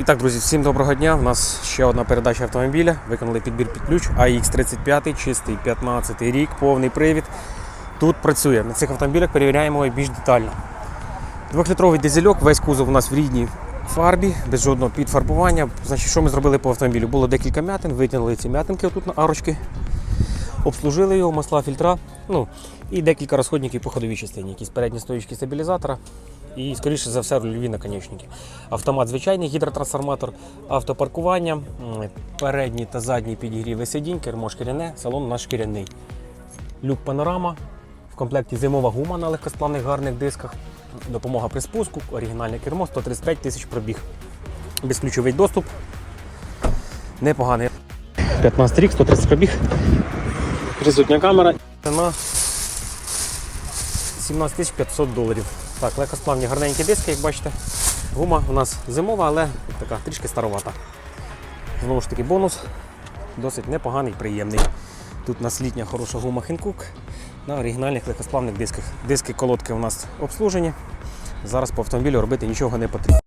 І так, друзі, всім доброго дня. У нас ще одна передача автомобіля. Виконали підбір під ключ AX35, чистий 15 рік, повний привід. Тут працює. На цих автомобілях перевіряємо більш детально. Двохлітровий дизельок, весь кузов у нас в рідній фарбі, без жодного підфарбування. Значить, що ми зробили по автомобілю? Було декілька м'ятин, витягнули ці м'ятинки тут на арочки, обслужили його, масла, фільтра, ну і декілька розходників по ходовій частині, якісь передні стоїчки стабілізатора і, скоріше за все, рульові наконечники. Автомат звичайний, гідротрансформатор, автопаркування, м, передній та задній підігріви сидінь, кермо шкіряне, салон у нас шкіряний. Люк панорама, в комплекті зимова гума на легкосплавних гарних дисках, допомога при спуску, оригінальне кермо, 135 тисяч пробіг. Безключовий доступ. Непоганий. 15 рік, 130 пробіг. Присутня камера. Ціна 17 500 доларів. Так, легкосплавні гарненькі диски, як бачите. Гума у нас зимова, але така трішки старовата. Знову ж таки, бонус досить непоганий, приємний. Тут у нас літня хороша гума Хінкук на оригінальних легкосплавних дисках. Диски колодки у нас обслужені. Зараз по автомобілю робити нічого не потрібно.